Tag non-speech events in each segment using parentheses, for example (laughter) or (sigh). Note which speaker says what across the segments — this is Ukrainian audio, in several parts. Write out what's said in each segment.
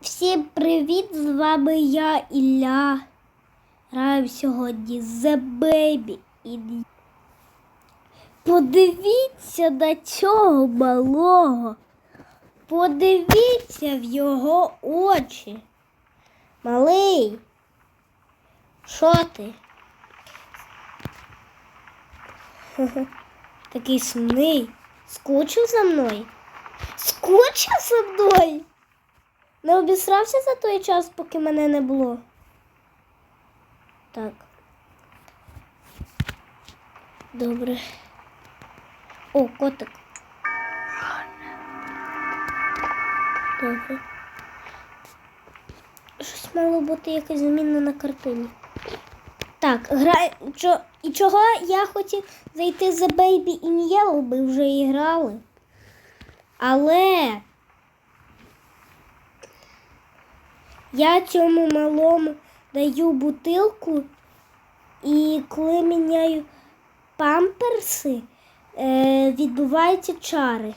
Speaker 1: Всім привіт! З вами я Ілля. Граю сьогодні The Baby. In- Подивіться на цього малого. Подивіться в його очі. Малий. Що ти? (laughs) Такий сумний. Скучив за мною? Скучив за мною? Не обісрався за той час, поки мене не було. Так. Добре. О, котик. Добре. Щось мало бути якась зміна на картині. Так, гра... Чо... і чого я хотів зайти за Baby in Yellow, ми вже і грали. Але я цьому малому даю бутилку, і коли міняю памперси, е, відбуваються чари.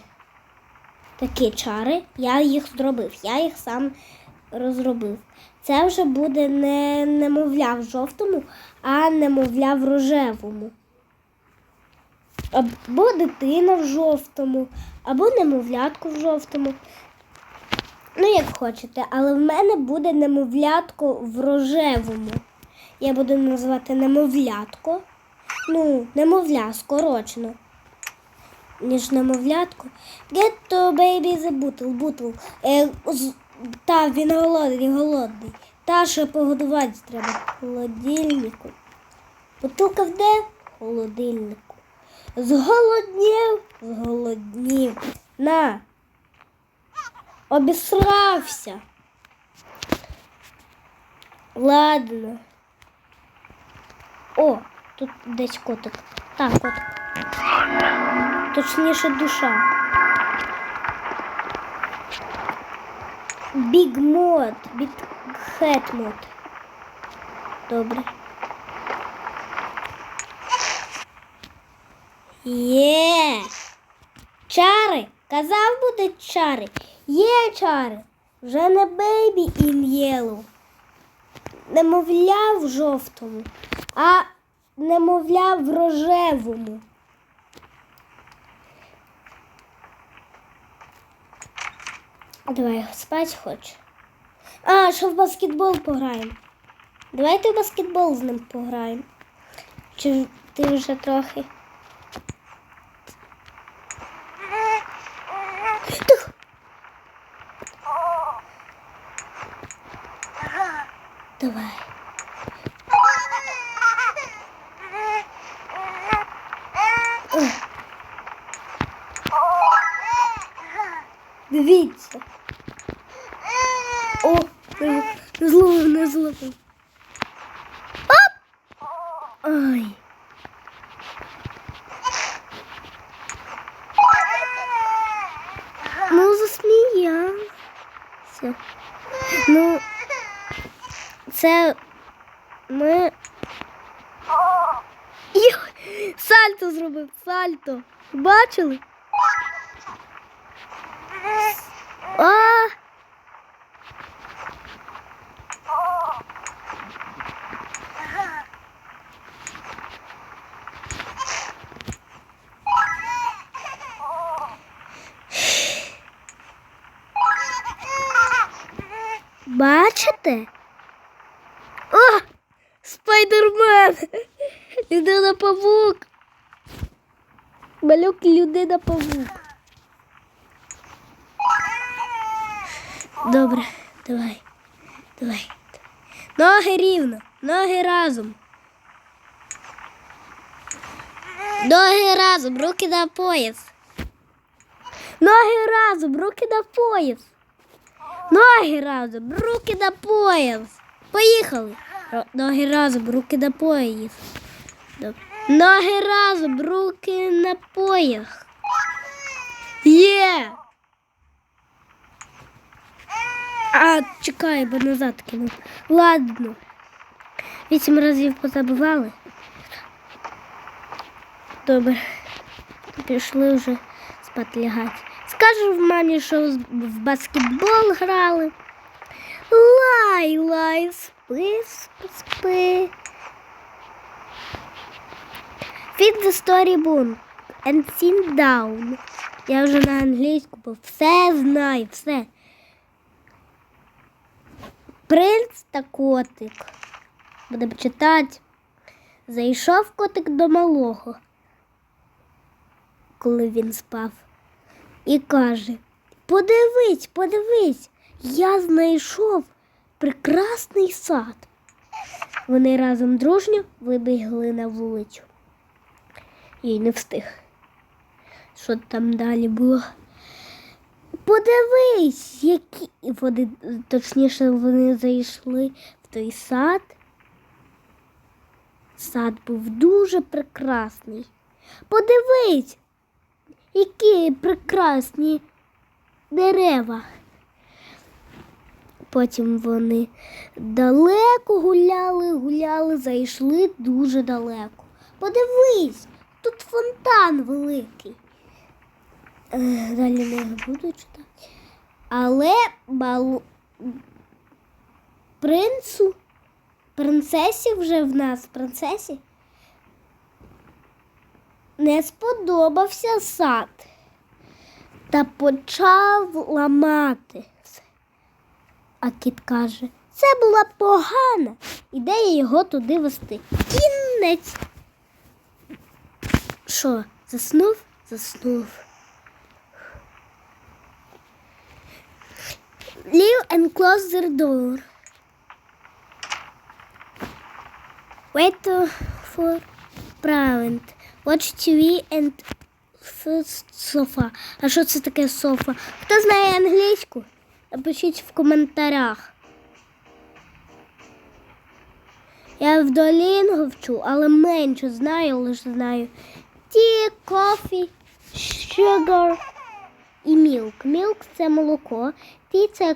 Speaker 1: Такі чари, я їх зробив, я їх сам розробив. Це вже буде не немовля в жовтому, а немовля в рожевому. Або дитина в жовтому, або немовлятко в жовтому. Ну, як хочете, але в мене буде немовлятко в рожевому. Я буду називати немовлятко. Ну, немовля скорочено. Ніж немовлятко. Get to baby the bottle, bottle. Е, та, він голодний, голодний. Та, що погодувати треба холодильнику. Бутилка де? В холодильнику. Зголоднів, зголоднів. На. Обісрався. Ладно. О, тут десь котик. Так, котик. Точніше душа. Біг мод, біг хет мод. Добре. Є. Чари. Казав буде чари. Є чари. Вже не бейбі in yellow. Немовля в жовтому, а немовля в рожевому. Давай спать хоч. А, що в баскетбол пограємо. Давайте в баскетбол з ним пограємо. Чи ти вже трохи? Давай. Ой. Дивіться. О, зловив, не зловив. Оп! Ай. Ну, засміявся. Це ми. Йо, сальто зробив, сальто. Бачили? А! Бачите? О! Спайдермен! Людина павук! Малюк людина павук. Добре, давай. Давай. Ноги рівно, ноги разом. Ноги разом, руки на пояс. Ноги разом, руки на пояс. Ноги разом, руки на пояс. Поїхали. Ноги разом, руки на пояс. Ноги разом, руки на пояс. Є. А, чекай, бо назад кинув. Ладно. Вісім разів позабивали. Добре. Пішли вже спати лягати. Скажу в мамі, що в баскетбол грали. Лай, лай, спи, спи, спи. Feed the storybook and sit down. Я вже на англійську, бо все знаю, все. Принц та котик. Будемо читати. Зайшов котик до малого, коли він спав, і каже: Подивись, подивись, я знайшов прекрасний сад. Вони разом дружньо вибігли на вулицю. І не встиг. Що там далі було? Подивись, які вони, точніше, вони зайшли в той сад. Сад був дуже прекрасний. Подивись, які прекрасні дерева. Потім вони далеко гуляли, гуляли, зайшли дуже далеко. Подивись, тут фонтан великий. Е, Далі не буду читати. Але балу... принцу, принцесі вже в нас, принцесі, не сподобався сад та почав ламати. А кіт каже, це була погана ідея його туди вести. Кінець. Що, заснув? Заснув. Leave and close the door. Wait for parent. Watch TV and sofa. А що це таке софа? Хто знає англійську? Напишіть в коментарях. Я в долінгу вчу, але менше знаю, лише знаю. Tea, coffee, sugar і milk. Milk – це молоко. Tea – це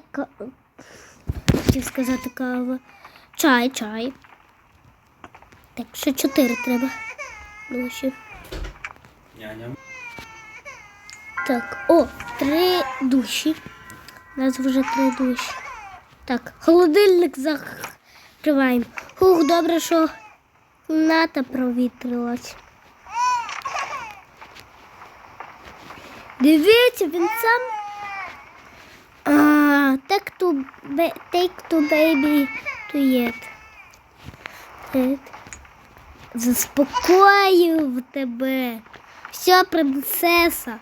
Speaker 1: хотів сказати кава. Чай, чай. Так, ще чотири треба. Ну, ще.
Speaker 2: Няня.
Speaker 1: Так, о, три душі. У нас вже три душі. Так, холодильник закриваємо. Хух, добре, що кімната провітрилась. Дивіться, він сам. А, take to, take to baby to yet. Заспокоїв тебе. Все, принцеса.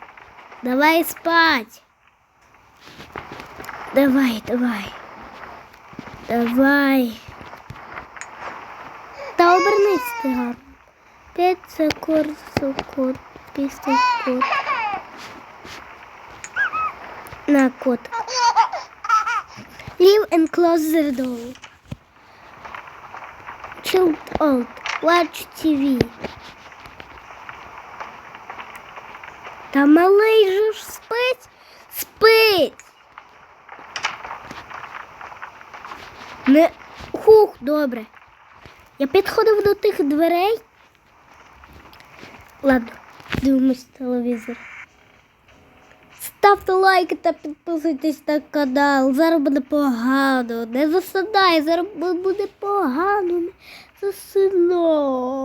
Speaker 1: Давай спать. Давай, давай. Давай. Та обернись ти гарно. П'ять секунд, секунд, після кот. На кот. Leave and close the door. Chill out. Watch TV. Та малий же ж спить, спить. Не хух, добре. Я підходив до тих дверей. Ладно, дивимось телевізор. Ставте лайки та підписуйтесь на канал. Зараз буде погано. Не засадай, зараз буде погано. Засинай.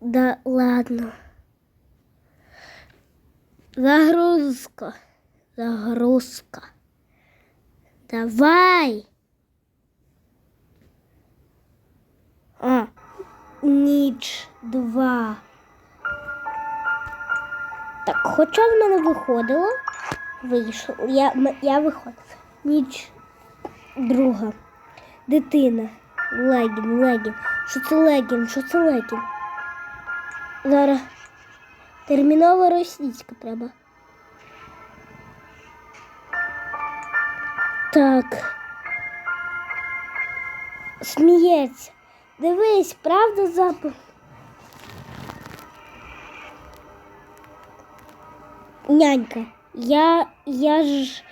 Speaker 1: Да ладно. Загрузка. Загрузка. Давай. А, ніч два. Так, хоча в мене виходило, вийшло. Я, я виходив. Ніч друга. Дитина. Легін, легін. Що це легін? Що це легін? Зараз термінова російська треба. Так. Сміється. Дивись, правда запах? Нянька, я, я ж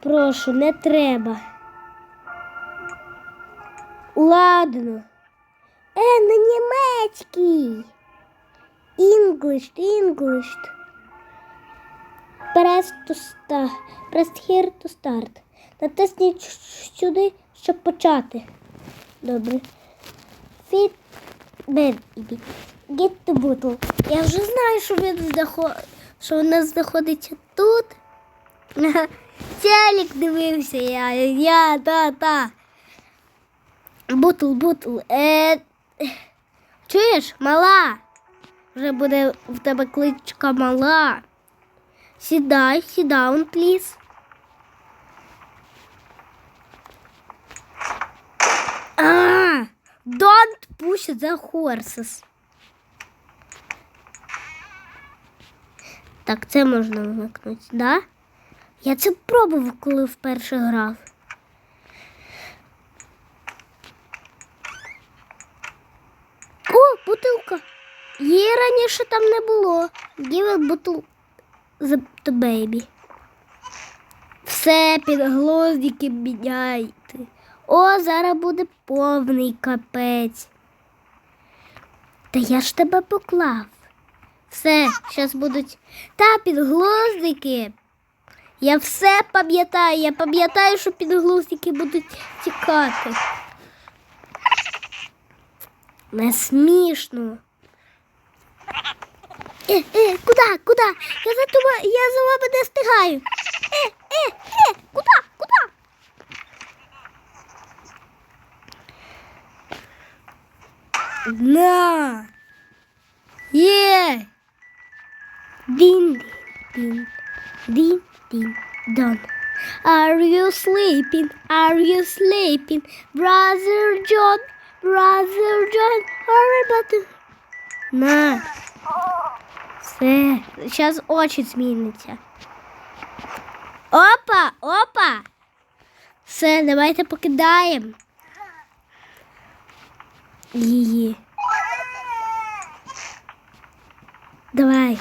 Speaker 1: прошу, не треба. Ладно. Е, на німецький. English, English. Press to start. Press here. Натисніть сюди, щоб почати. Добре. Fit. Get the bottle. Я вже знаю, що він знаход... що нас знаходиться тут. (laughs) Телек дивився я. Я, та, та. Бутл, бутл. Е... Чуєш, мала? Вже буде в тебе кличка мала. Сідай, down, please. А, don't push the horses. Так, це можна вмикнути, да? Я це пробував, коли вперше грав. О, бутилка. Її раніше там не було. Give a bottle the, baby. Все, підглоздики міняйте. О, зараз буде повний капець. Та я ж тебе поклав. Все, зараз будуть. Та підглоздики. Я все пам'ятаю. Я пам'ятаю, що підглоздики будуть тікати. Не смішно. Е, е, куди, куди? Я за тобою, я за вами не встигаю. Е, е, е, куди, куди? На. Є. Дін, дін, дін, дін, дон. Are you sleeping? Are you sleeping? Brother John, Brother John, hurry button. На. Все, зараз очі зміниться. Опа, опа. Все, давайте покидаємо. Її. Давай.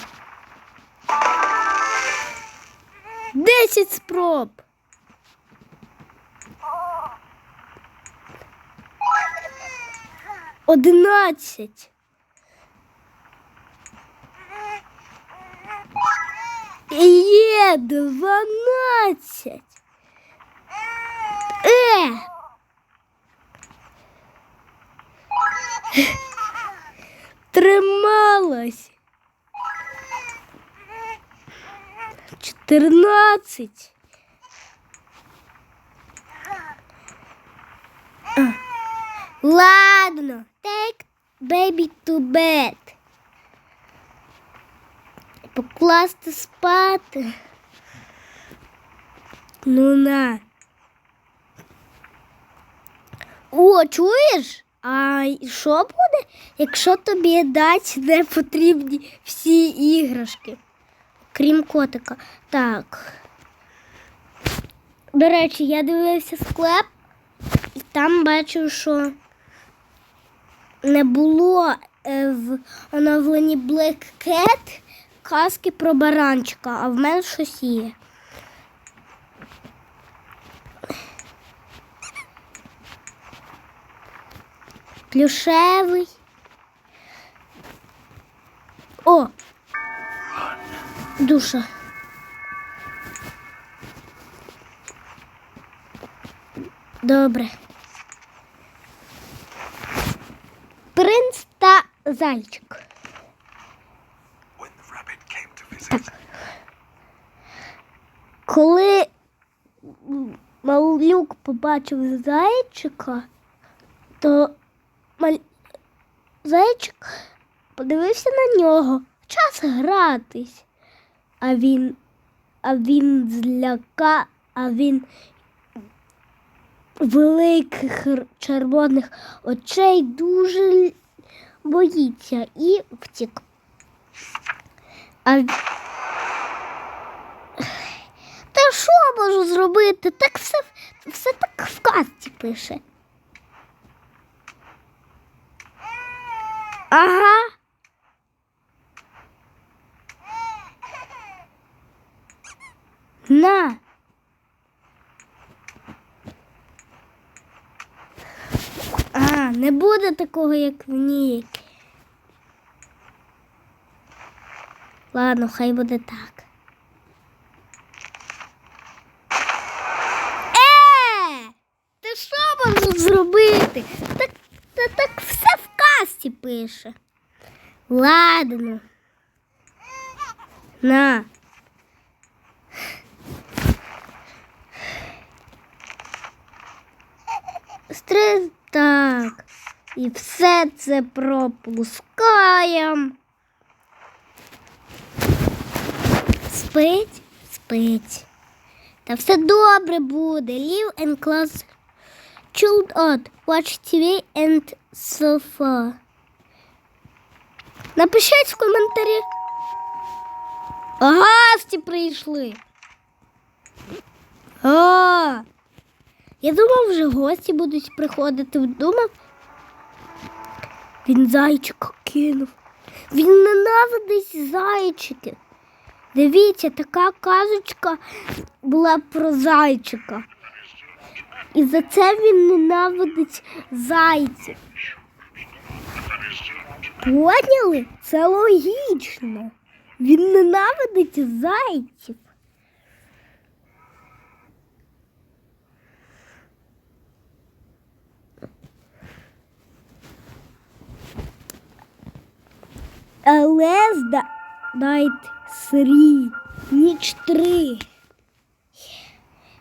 Speaker 1: Десять спроб. Одинадцять. Є дванадцять. Е. Трималась. Чотирнадцять. А. Ладно, take baby to bed. Покласти спати. Ну на. О, чуєш? А що буде, якщо тобі дать не потрібні всі іграшки? Крім котика. Так. До речі, я дивився склеп, і там бачив, що не було е, в оновленні Black Cat казки про баранчика, а в мене щось є. Плюшевий. О! Душа. Добре. Принц та зайчик.
Speaker 3: Visit,
Speaker 1: Коли малюк побачив зайчика, то маль... зайчик подивився на нього. Час гратись. А він, а він зляка, а він великих червоних очей дуже боїться і втік. А та що можу зробити? Так все, все так в казці пише. Ага. На. А, не буде такого, як в ній. Ладно, хай буде так. Е! Ти що можеш зробити? Так, так, так все в касті пише. Ладно. На. І все це пропускаємо. Спить, спить. Та все добре буде. Live and close. Chilled out. Watch TV and sofa. Напишіть в коментарі. Гості прийшли. А, я думав, вже гості будуть приходити вдома. Він зайчика кинув. Він ненавидить зайчики. Дивіться, така казочка була про зайчика. І за це він ненавидить зайців. Поняли? Це логічно. Він ненавидить зайців. Але зда... дайте срі. Ніч три.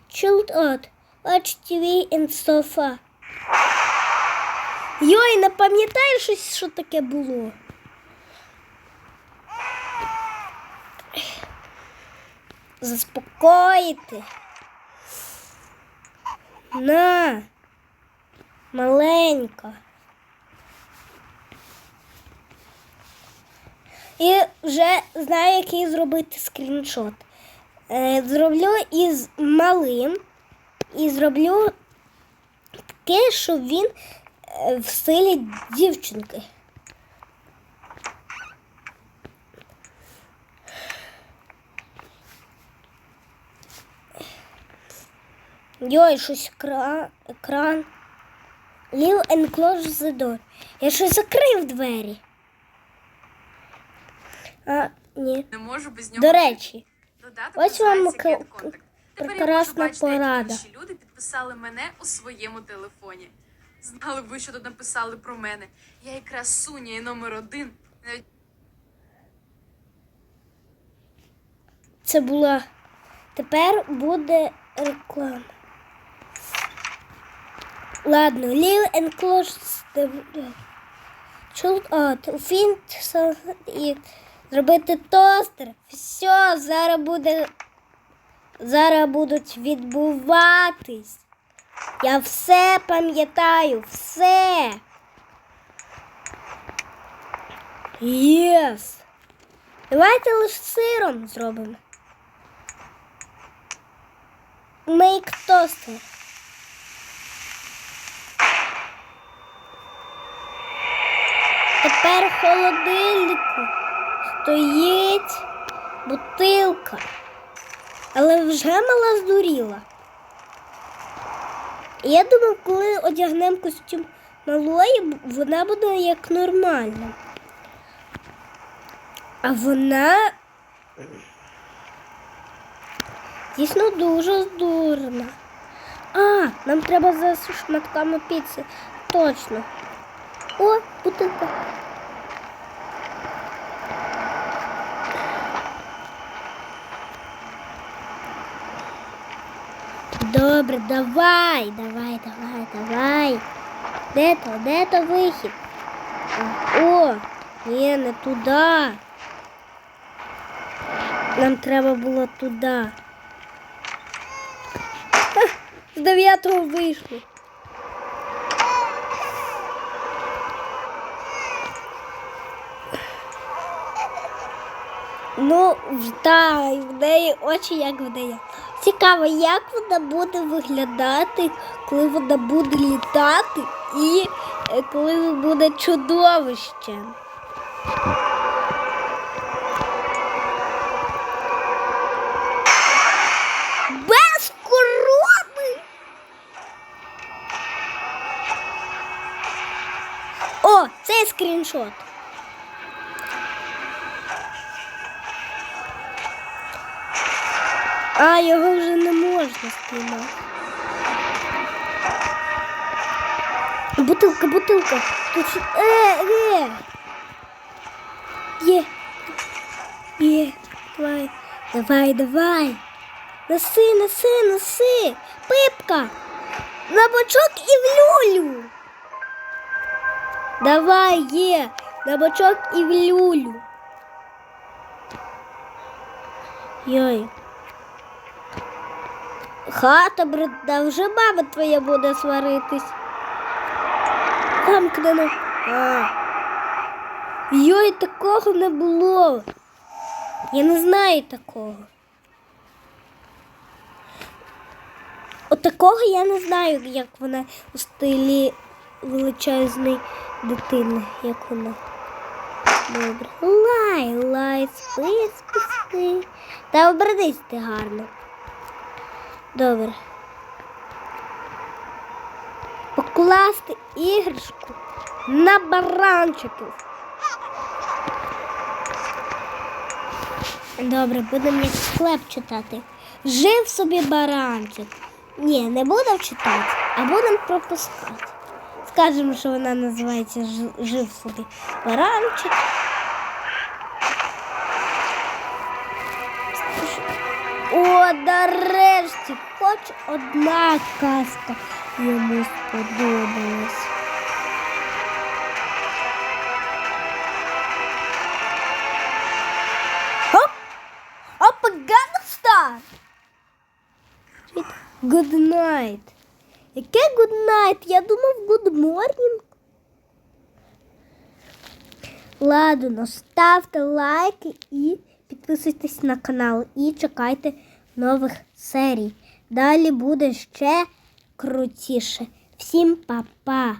Speaker 1: Chilled out. Watch TV and sofa. Йой, не пам'ятаєш щось, що таке було? Заспокоїти. На. Маленька. І вже знаю, який зробити скріншот. Е, Зроблю із малим і зроблю таке, щоб він е, в стилі дівчинки. Йой, щось кра... екран. Leave and close the door. Я щось закрив двері. А, ні.
Speaker 4: Не можу без нього.
Speaker 1: До речі,
Speaker 4: Додаток
Speaker 1: ось вам к- прекрасна
Speaker 4: я можу бачити,
Speaker 1: порада.
Speaker 4: інші люди підписали мене у своєму телефоні. Знали б ви, що тут написали про мене. Я і красуня, і номер один. Навіть
Speaker 1: це була. Тепер буде реклама. Ладно, door. Chill out. Find some- і зробити тостер. Все, зараз буде. Зараз будуть відбуватись. Я все пам'ятаю, все. Єс. Давайте лише сиром зробимо. Make toaster. Тепер холодильнику стоїть бутилка. Але вже мала здуріла. Я думав, коли одягнемо костюм малої, вона буде як нормальна. А вона дійсно дуже здурна. А, нам треба за шматками піци. Точно. О, бутилка. Добре, давай, давай, давай, давай. Де то, де то вихід? О, ні, не туди. Нам треба було туди. З дев'ятого вийшло. Ну, та, в неї очі як в неї. Цікаво, як вона буде виглядати, коли вона буде літати і е, коли буде чудовищем. Без корони. О, це скріншот. А, його вже не можна знімати. бутилка, бутилка. Тут. Е, е. Є. Є. Давай. Давай, давай. Неси, неси, неси. Пипка. На бочок і в люлю. Давай, є. На бочок і в люлю. Йой. Хата брудна, вже мама твоя буде сваритись. Замкнено. А. Йой, такого не було. Я не знаю такого. От такого я не знаю, як вона у стилі величезної дитини, як вона. Добре. Лай, лай, спи, спи, спи. Та обернись ти гарно. Добре. Покласти іграшку на баранчиків. Добре, будемо як склеп читати. Жив собі баранчик. Ні, не будемо читати, а будемо пропускати. Скажемо, що вона називається Жив собі баранчик. Хоч одна казка йому сподобалась. Оп! Гангста! Good night. Яке good night? Я думав good morning. Ладно, ставте лайки і підписуйтесь на канал і чекайте нових серій. Далі буде ще крутіше. Всім па-па!